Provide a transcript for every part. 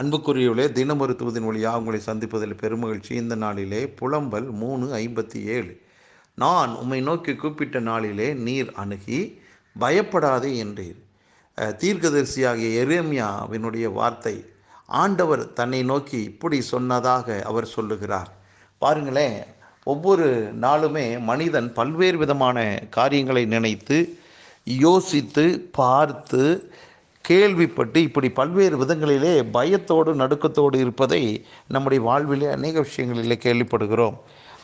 அன்புக்குரியவர்களே தின மருத்துவத்தின் வழியாக உங்களை சந்திப்பதில் பெருமகிழ்ச்சி. இந்த நாளிலே புலம்பல் மூணு ஐம்பத்தி ஏழு நான் உம்மை நோக்கி கூப்பிட்ட நாளிலே நீர் அணுகி பயப்படாதே என்றீர். தீர்க்கதரிசியாகிய எரேமியாவினுடைய வார்த்தை ஆண்டவர் தன்னை நோக்கி இப்படி சொன்னதாக அவர் சொல்லுகிறார். பாருங்களேன் ஒவ்வொரு நாளுமே மனிதன் பல்வேறு விதமான காரியங்களை நினைத்து யோசித்து பார்த்து கேள்விப்பட்டு இப்படி பல்வேறு விதங்களிலே பயத்தோடு நடுக்கத்தோடு இருப்பதை நம்முடைய வாழ்விலே அநேக விஷயங்களிலே கேள்விப்படுகிறோம்.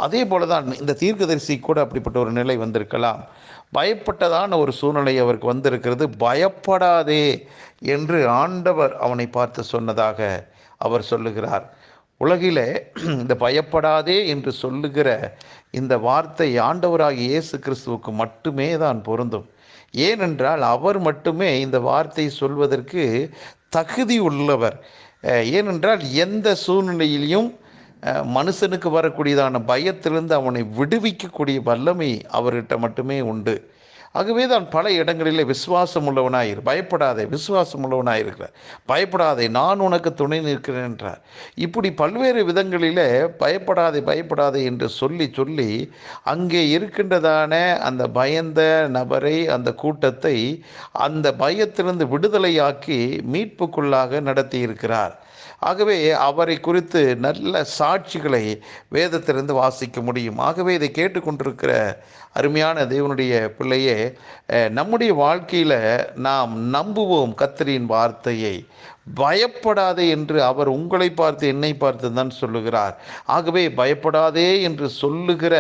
அதே போல தான் இந்த தீர்க்கதரிசி கூட அப்படிப்பட்ட ஒரு நிலை வந்திருக்கலாம். பயப்பட்டதான ஒரு சூழ்நிலை அவருக்கு வந்திருக்கிறது. பயப்படாதே என்று ஆண்டவர் அவனை பார்த்து சொன்னதாக அவர் சொல்லுகிறார். உலகிலே இந்த பயப்படாதே என்று சொல்லுகிற இந்த வார்த்தை ஆண்டவராகிய இயேசு கிறிஸ்துவுக்கு மட்டுமே தான் பொருந்தும். ஏனென்றால் அவர் மட்டுமே இந்த வார்த்தை சொல்வதற்கு தகுதி உள்ளவர். ஏனென்றால் எந்த சூழ்நிலையிலையும் மனுஷனுக்கு வரக்கூடியதான பயத்திலிருந்து அவனை விடுவிக்கக்கூடிய வல்லமை அவர்கிட்ட மட்டுமே உண்டு. ஆகவே தான் பல இடங்களிலே விசுவாசம் உள்ளவனாயிரு பயப்படாதே விசுவாசம் உள்ளவனாயிருக்கிறார் பயப்படாதே நான் உனக்கு துணை நிற்கிறேன் என்றார். இப்படி பல்வேறு விதங்களிலே பயப்படாதே பயப்படாதே என்று சொல்லி சொல்லி அங்கே இருக்கின்றதான அந்த பயந்த நபரை அந்த கூட்டத்தை அந்த பயத்திலிருந்து விடுதலையாக்கி மீட்புக்குள்ளாக நடத்தியிருக்கிறார். ஆகவே அவரை குறித்து நல்ல சாட்சிகளை வேதத்திலிருந்து வாசிக்க முடியும். ஆகவே இதை கேட்டுக்கொண்டிருக்கிற அருமையான தேவனுடைய பிள்ளையே நம்முடைய வாழ்க்கையில் நாம் நம்புவோம் கத்தரின் வார்த்தையை. பயப்படாதே என்று அவர் உங்களை பார்த்து என்னை பார்த்து தான் சொல்லுகிறார். ஆகவே பயப்படாதே என்று சொல்லுகிற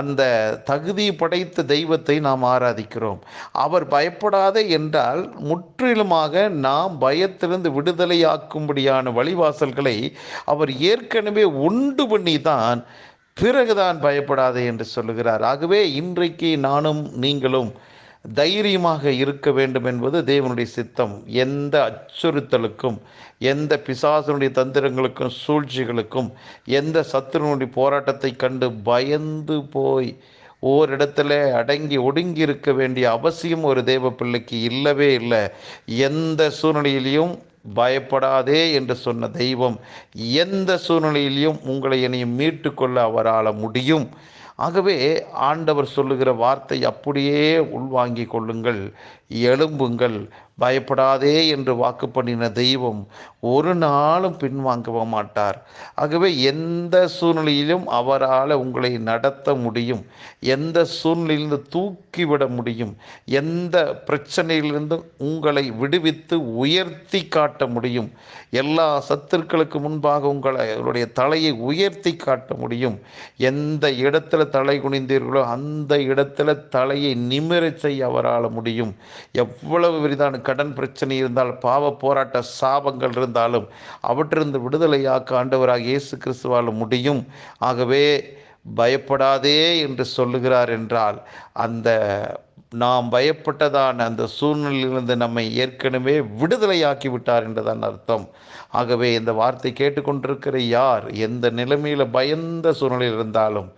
அந்த தகுதி படைத்த தெய்வத்தை நாம் ஆராதிக்கிறோம். அவர் பயப்படாதே என்றால் முற்றிலுமாக நாம் பயத்திலிருந்து விடுதலையாக்கும்படியான வழிவாசல்களை அவர் ஏற்கனவே உண்டு பண்ணி தான் பிறகுதான் பயப்படாதே என்று சொல்லுகிறார். ஆகவே இன்றைக்கு நானும் நீங்களும் தைரியமாக இருக்க வேண்டும் என்பது தேவனுடைய சித்தம். எந்த அச்சுறுத்தலுக்கும் எந்த பிசாசனுடைய தந்திரங்களுக்கும் சூழ்ச்சிகளுக்கும் எந்த சத்துருனுடைய போராட்டத்தை கண்டு பயந்து போய் ஓரிடத்துல அடங்கி ஒடுங்கி இருக்க வேண்டிய அவசியம் ஒரு தேவ பிள்ளைக்கு இல்லவே இல்லை. எந்த சூழ்நிலையிலையும் பயப்படாதே என்று சொன்ன தெய்வம் எந்த சூழ்நிலையிலையும் உங்களை என்னையும் மீட்டுக்கொள்ள அவரால் முடியும். ஆகவே ஆண்டவர் சொல்லுகிற வார்த்தை அப்படியே உள்வாங்கிக் கொள்ளுங்கள். எழும்புங்கள் பயப்படாதே என்று வாக்கு பண்ணின தெய்வம் ஒரு நாளும் பின்வாங்க மாட்டார். ஆகவே எந்த சூழ்நிலையிலும் அவரால் உங்களை நடத்த முடியும். எந்த சூழ்நிலையிலிருந்து தூக்கிவிட முடியும். எந்த பிரச்சனையிலிருந்து உங்களை விடுவித்து உயர்த்தி காட்ட முடியும். எல்லா சத்துருக்களுக்கு முன்பாக உங்களை அவருடைய தலையை உயர்த்தி காட்ட முடியும். எந்த இடத்துல தலை குனிந்தீர்களோ அந்த இடத்துல தலையை நிமிரச் செய்ய அவரால் முடியும். எவ்வளவு விரிதான கடன் பிரச்சனை இருந்தால் பாவ போராட்ட சாபங்கள் இருந்தாலும் அவற்றிருந்து விடுதலையாக்க ஆண்டவராக இயேசு கிறிஸ்துவால் முடியும். ஆகவே பயப்படாதே என்று சொல்லுகிறார் என்றால் அந்த நாம் பயப்பட்டதான அந்த சூழ்நிலையிலிருந்து நம்மை ஏற்கனவே விடுதலையாக்கி விட்டார் என்றுதான் அர்த்தம். ஆகவே இந்த வார்த்தை கேட்டுக்கொண்டிருக்கிற யார் எந்த நிலைமையில் பயந்த சூழ்நிலையில் இருந்தாலும்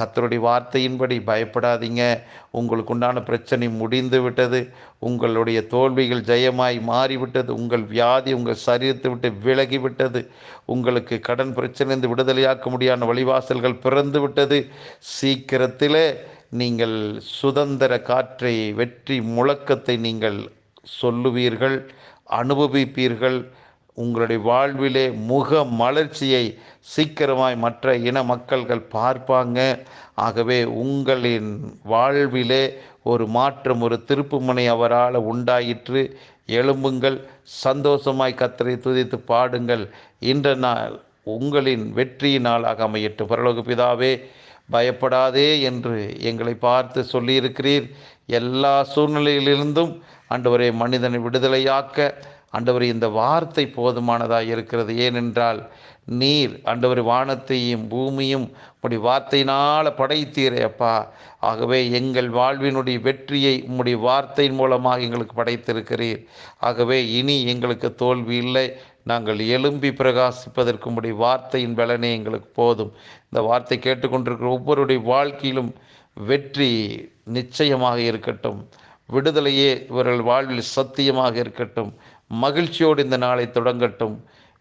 கத்தருடைய வார்த்தையின்படி பயப்படாதீங்க. உங்களுக்கு உண்டான பிரச்சனை முடிந்து விட்டது. உங்களுடைய தோல்விகள் ஜெயமாய் மாறிவிட்டது. உங்கள் வியாதி உங்கள் சரீரத்தை விட்டு விலகி விட்டது. உங்களுக்கு கடன் பிரச்சனைந்து விடுதலையாக்க முடியாத வழிவாசல்கள் பிறந்து விட்டது. சீக்கிரத்திலே நீங்கள் சுதந்திர காற்றை வெற்றி முழக்கத்தை நீங்கள் சொல்லுவீர்கள் அனுபவிப்பீர்கள். உங்களுடைய வாழ்விலே முக மலர்ச்சியை சீக்கிரமாய் மற்ற இன மக்கள்கள் பார்ப்பாங்க. ஆகவே உங்களின் வாழ்விலே ஒரு மாற்றம் ஒரு திருப்புமுனை அவரால் உண்டாயிற்று. எழும்புங்கள் சந்தோஷமாய் கத்தரை துதித்து பாடுங்கள். இன்ற நாள் உங்களின் வெற்றியின் நாளாக அமையட்டும். பரலோக பிதாவே பயப்படாதே என்று எங்களை பார்த்து சொல்லியிருக்கிறீர். எல்லா சூழ்நிலையிலிருந்தும் ஆண்டவரே மனிதனை விடுதலையாக்க ஆண்டவர் இந்த வார்த்தை போதுமானதாக இருக்கிறது? ஏனென்றால் நீர் ஆண்டவர் வானத்தையும் பூமியும் உம்முடைய வார்த்தையினால் படைத்தீரே அப்பா. ஆகவே எங்கள் வாழ்வினுடைய வெற்றியை உம்முடைய வார்த்தையின் மூலமாக எங்களுக்கு படைத்திருக்கிறீர். ஆகவே இனி எங்களுக்கு தோல்வி இல்லை. நாங்கள் எழும்பி பிரகாசிப்பதற்கு உடைய வார்த்தையின் பலனே எங்களுக்கு போதும். இந்த வார்த்தை கேட்டுக்கொண்டிருக்கிற ஒவ்வொருடைய வாழ்க்கையிலும் வெற்றி நிச்சயமாக இருக்கட்டும். விடுதலையே இவர்கள் வாழ்வில் சத்தியமாக இருக்கட்டும். மகிழ்ச்சியோடு இந்த நாளை தொடங்கட்டும்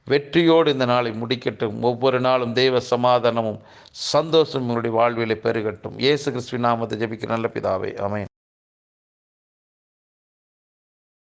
வெற்றியோடு இந்த நாளை முடிக்கட்டும். ஒவ்வொரு நாளும் தெய்வ சமாதானமும் சந்தோஷம் உங்களுடைய வாழ்விலை பெருகட்டும். இயேசு கிறிஸ்துவின் நாமத்தை ஜெபிக்க நல்ல பிதாவே ஆமென்.